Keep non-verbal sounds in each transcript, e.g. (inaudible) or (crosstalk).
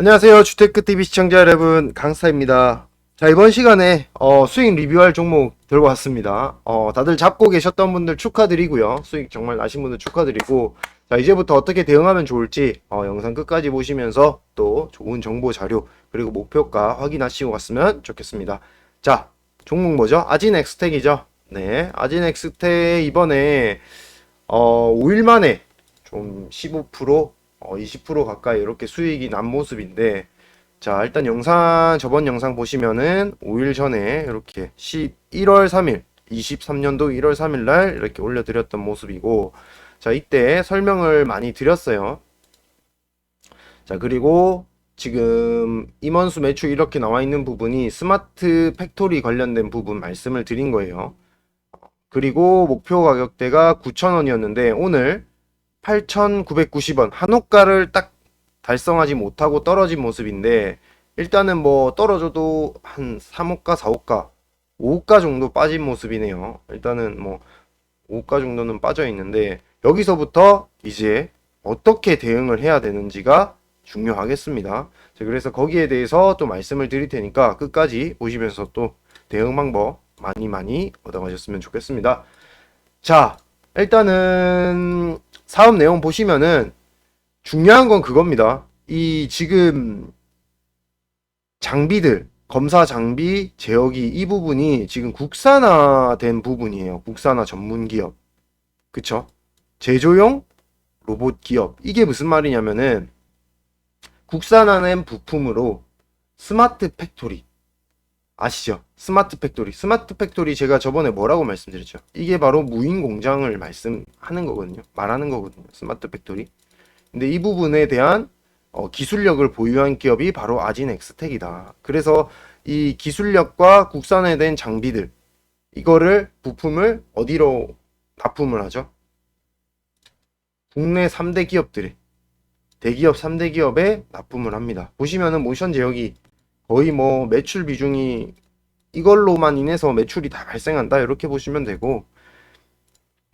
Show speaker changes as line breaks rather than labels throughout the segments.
안녕하세요. 주택크TV 시청자 여러분, 강스타입니다. 자, 이번 시간에, 어, 수익 리뷰할 종목 들고 왔습니다. 어, 다들 잡고 계셨던 분들 축하드리고요. 수익 정말 나신 분들 축하드리고, 자, 이제부터 어떻게 대응하면 좋을지, 어, 영상 끝까지 보시면서 또 좋은 정보 자료, 그리고 목표가 확인하시고 갔으면 좋겠습니다. 자, 종목 뭐죠? 아진엑스텍이죠? 네, 아진엑스텍 이번에, 어, 5일 만에 좀 15%, 어, 20% 가까이 이렇게 수익이 난 모습인데, 자, 일단 영상, 저번 영상 보시면은 5일 전에 이렇게 11월 3일, 23년도 1월 3일 날 이렇게 올려드렸던 모습이고, 자, 이때 설명을 많이 드렸어요. 자, 그리고 지금 임원수 매출 이렇게 나와 있는 부분이 스마트 팩토리 관련된 부분 말씀을 드린 거예요. 그리고 목표 가격대가 9,000원이었는데 오늘 8,990원 한호가를 딱 달성하지 못하고 떨어진 모습인데 일단은 뭐 떨어져도 한 3호가, 4호가, 5호가 정도 빠진 모습이네요. 일단은 뭐 5호가 정도는 빠져 있는데 여기서부터 이제 어떻게 대응을 해야 되는지가 중요하겠습니다. 자, 그래서 거기에 대해서 또 말씀을 드릴 테니까 끝까지 보시면서 또 대응 방법 많이 많이 얻어가셨으면 좋겠습니다. 자, 일단은 사업 내용 보시면은 중요한 건 그겁니다. 이 지금 장비들, 검사 장비, 제어기 이 부분이 지금 국산화된 부분이에요. 국산화 전문 기업. 그쵸? 제조용 로봇 기업. 이게 무슨 말이냐면은 국산화된 부품으로 스마트 팩토리. 아시죠? 스마트 팩토리. 스마트 팩토리 제가 저번에 뭐라고 말씀드렸죠? 이게 바로 무인 공장을 말씀하는 거거든요. 말하는 거거든요. 스마트 팩토리. 근데 이 부분에 대한 어, 기술력을 보유한 기업이 바로 아진엑스텍이다. 그래서 이 기술력과 국산화된 장비들 이거를 부품을 어디로 납품을 하죠? 국내 3대 기업들이 대기업 3대 기업에 납품을 합니다. 보시면은 모션 제어기 거의 뭐 매출 비중이 이걸로만 인해서 매출이 다 발생한다 이렇게 보시면 되고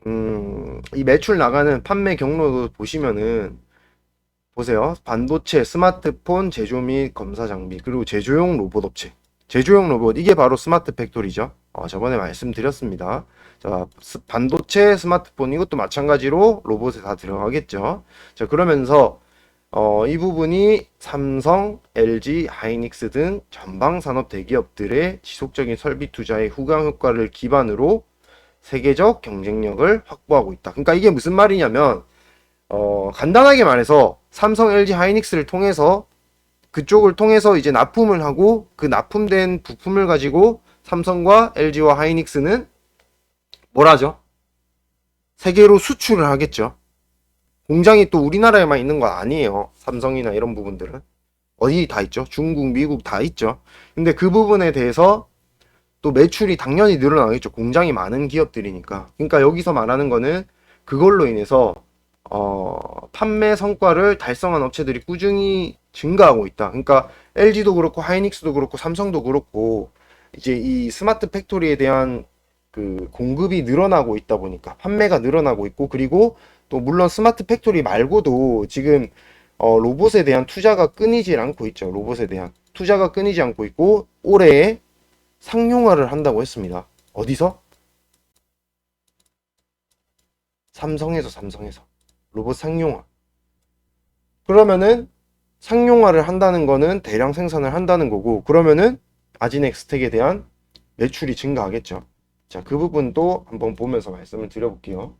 음, 이 매출 나가는 판매 경로도 보시면은 보세요. 반도체, 스마트폰 제조 및 검사 장비, 그리고 제조용 로봇 업체. 제조용 로봇, 이게 바로 스마트 팩토리죠. 어, 저번에 말씀드렸습니다. 자, 스- 반도체, 스마트폰, 이것도 마찬가지로 로봇에 다 들어가겠죠. 자, 그러면서, 어, 이 부분이 삼성, LG, 하이닉스 등 전방 산업 대기업들의 지속적인 설비 투자의 후광 효과를 기반으로 세계적 경쟁력을 확보하고 있다. 그러니까 이게 무슨 말이냐면, 어, 간단하게 말해서 삼성, LG, 하이닉스를 통해서 그쪽을 통해서 이제 납품을 하고 그 납품된 부품을 가지고 삼성과 LG와 하이닉스는 뭘 하죠? 세계로 수출을 하겠죠. 공장이 또 우리나라에만 있는 거 아니에요. 삼성이나 이런 부분들은. 어디 다 있죠. 중국, 미국 다 있죠. 근데 그 부분에 대해서 또 매출이 당연히 늘어나겠죠. 공장이 많은 기업들이니까. 그러니까 여기서 말하는 거는 그걸로 인해서 어, 판매 성과를 달성한 업체들이 꾸준히 증가하고 있다. 그러니까 LG도 그렇고 하이닉스도 그렇고 삼성도 그렇고 이제 이 스마트 팩토리에 대한 그 공급이 늘어나고 있다 보니까 판매가 늘어나고 있고 그리고 또 물론 스마트 팩토리 말고도 지금 어, 로봇에 대한 투자가 끊이질 않고 있죠. 로봇에 대한 투자가 끊이지 않고 있고 올해 상용화를 한다고 했습니다. 어디서? 삼성에서 삼성에서 로봇 상용화. 그러면은 상용화를 한다는 거는 대량 생산을 한다는 거고 그러면은 아진엑스텍에 대한 매출이 증가하겠죠. 자, 그 부분도 한번 보면서 말씀을 드려볼게요.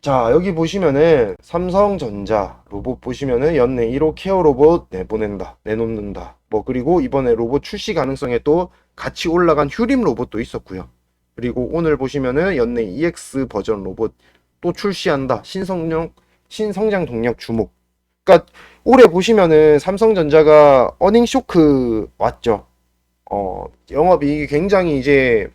자, 여기 보시면은 삼성전자 로봇 보시면은 연내 1호 케어 로봇 내보낸다, 내놓는다. 뭐 그리고 이번에 로봇 출시 가능성에 또 같이 올라간 휴림 로봇도 있었고요. 그리고 오늘 보시면은 연내 EX 버전 로봇 또 출시한다. 신성령 신성장 동력 주목. 그러니까 올해 보시면은 삼성전자가 어닝 쇼크 왔죠. 어, 영업이익이 굉장히 이제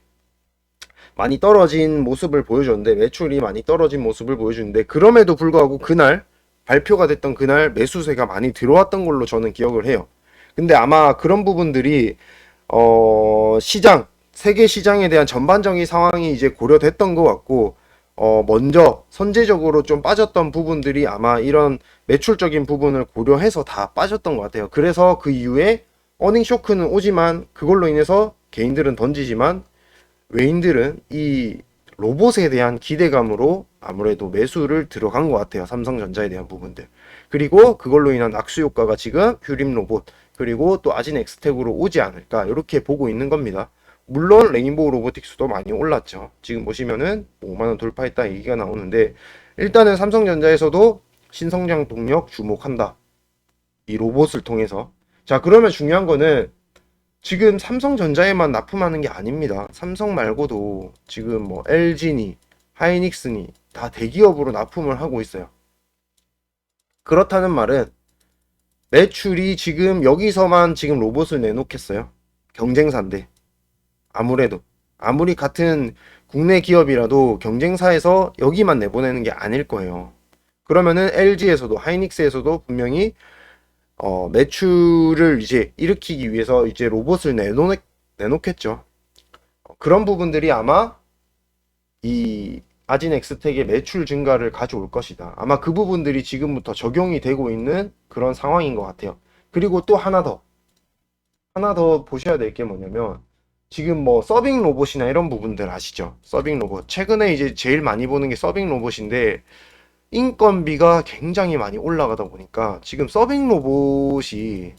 많이 떨어진 모습을 보여줬는데 매출이 많이 떨어진 모습을 보여주는데 그럼에도 불구하고 그날 발표가 됐던 그날 매수세가 많이 들어왔던 걸로 저는 기억을 해요. 근데 아마 그런 부분들이 어, 시장 세계 시장에 대한 전반적인 상황이 이제 고려됐던 것 같고 어, 먼저 선제적으로 좀 빠졌던 부분들이 아마 이런 매출적인 부분을 고려해서 다 빠졌던 것 같아요. 그래서 그 이후에 어닝 쇼크는 오지만 그걸로 인해서 개인들은 던지지만 외인들은 이 로봇에 대한 기대감으로 아무래도 매수를 들어간 것 같아요. 삼성전자에 대한 부분들. 그리고 그걸로 인한 악수 효과가 지금 휴림 로봇 그리고 또 아진 엑스텍으로 오지 않을까 이렇게 보고 있는 겁니다. 물론 레인보우 로보틱스도 많이 올랐죠. 지금 보시면은 5만원 돌파했다 얘기가 나오는데 일단은 삼성전자에서도 신성장 동력 주목한다. 이 로봇을 통해서. 자, 그러면 중요한 거는 지금 삼성전자에만 납품하는 게 아닙니다. 삼성 말고도 지금 뭐 LG니 하이닉스니 다 대기업으로 납품을 하고 있어요. 그렇다는 말은 매출이 지금 여기서만 지금 로봇을 내놓겠어요. 경쟁사인데. 아무래도 아무리 같은 국내 기업이라도 경쟁사에서 여기만 내보내는 게 아닐 거예요. 그러면은 LG에서도 하이닉스에서도 분명히 어, 매출을 이제 일으키기 위해서 이제 로봇을 내놓, 내놓겠죠. 어, 그런 부분들이 아마 이 아진 엑스텍의 매출 증가를 가져올 것이다. 아마 그 부분들이 지금부터 적용이 되고 있는 그런 상황인 것 같아요. 그리고 또 하나 더. 하나 더 보셔야 될 게 뭐냐면 지금 뭐 서빙 로봇이나 이런 부분들 아시죠? 서빙 로봇. 최근에 이제 제일 많이 보는 게 서빙 로봇인데 인건비가 굉장히 많이 올라가다 보니까 지금 서빙 로봇이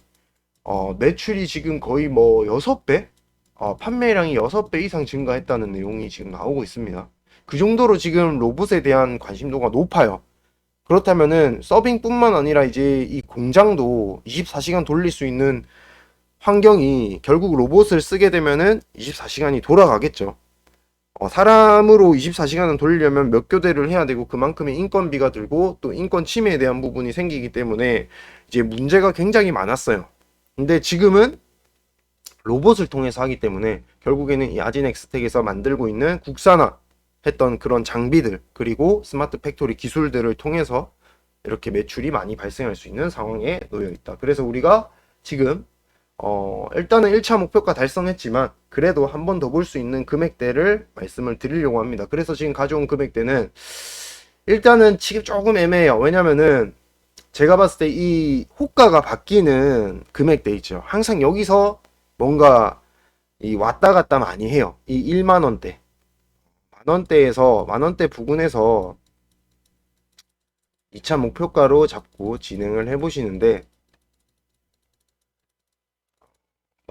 어, 매출이 지금 거의 뭐 6배? 어, 판매량이 6배 이상 증가했다는 내용이 지금 나오고 있습니다. 그 정도로 지금 로봇에 대한 관심도가 높아요. 그렇다면은 서빙뿐만 아니라 이제 이 공장도 24시간 돌릴 수 있는 환경이 결국 로봇을 쓰게 되면은 24시간이 돌아가겠죠. 어, 사람으로 24시간을 돌리려면 몇 교대를 해야 되고 그만큼의 인건비가 들고 또 인권 침해에 대한 부분이 생기기 때문에 이제 문제가 굉장히 많았어요. 근데 지금은 로봇을 통해서 하기 때문에 결국에는 이 아진엑스텍에서 만들고 있는 국산화 했던 그런 장비들 그리고 스마트 팩토리 기술들을 통해서 이렇게 매출이 많이 발생할 수 있는 상황에 놓여 있다. 그래서 우리가 지금 어, 일단은 1차 목표가 달성했지만 그래도 한 번 더 볼 수 있는 금액대를 말씀을 드리려고 합니다. 그래서 지금 가져온 금액대는 일단은 지금 조금 애매해요. 왜냐면은 제가 봤을 때 이 호가가 바뀌는 금액대 있죠. 항상 여기서 뭔가 이 왔다 갔다 많이 해요. 이 1만 원대. 만 원대에서 만 원대 부근에서 2차 목표가로 잡고 진행을 해 보시는데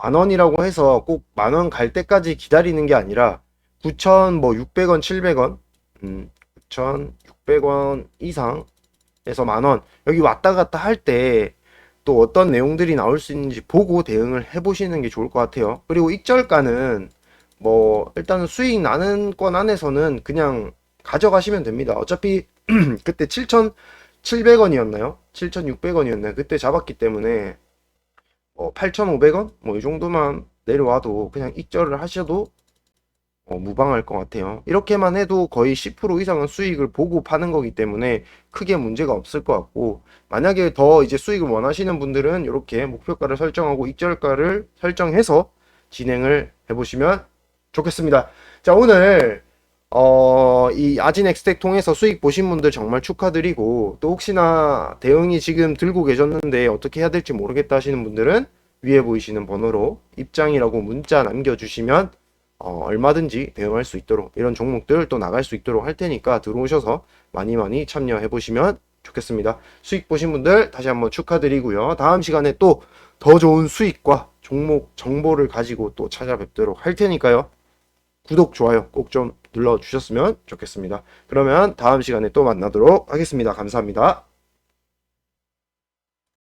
만 원이라고 해서 꼭 만 원 갈 때까지 기다리는 게 아니라 9천 뭐 600원, 700원, 음, 9,600원 이상에서 만 원. 여기 왔다 갔다 할 때 또 어떤 내용들이 나올 수 있는지 보고 대응을 해보시는 게 좋을 것 같아요. 그리고 익절가는 뭐 일단은 수익 나는 건 안에서는 그냥 가져가시면 됩니다. 어차피 (clears throat) 그때 7,700원이었나요? 7,600원이었나요? 그때 잡았기 때문에 어, 8,500원? 뭐 이 정도만 내려와도 그냥 익절을 하셔도 어, 무방할 것 같아요. 이렇게만 해도 거의 10% 이상은 수익을 보고 파는 거기 때문에 크게 문제가 없을 것 같고 만약에 더 이제 수익을 원하시는 분들은 이렇게 목표가를 설정하고 익절가를 설정해서 진행을 해보시면 좋겠습니다. 자 오늘 어, 이 아진 엑스텍 통해서 수익 보신 분들 정말 축하드리고 또 혹시나 대응이 지금 들고 계셨는데 어떻게 해야 될지 모르겠다 하시는 분들은 위에 보이시는 번호로 입장이라고 문자 남겨주시면 어, 얼마든지 대응할 수 있도록 이런 종목들 또 나갈 수 있도록 할 테니까 들어오셔서 많이 많이 참여해 보시면 좋겠습니다. 수익 보신 분들 다시 한번 축하드리고요. 다음 시간에 또 더 좋은 수익과 종목 정보를 가지고 또 찾아뵙도록 할 테니까요. 구독, 좋아요 꼭 좀 눌러주셨으면 좋겠습니다. 그러면 다음 시간에 또 만나도록 하겠습니다. 감사합니다.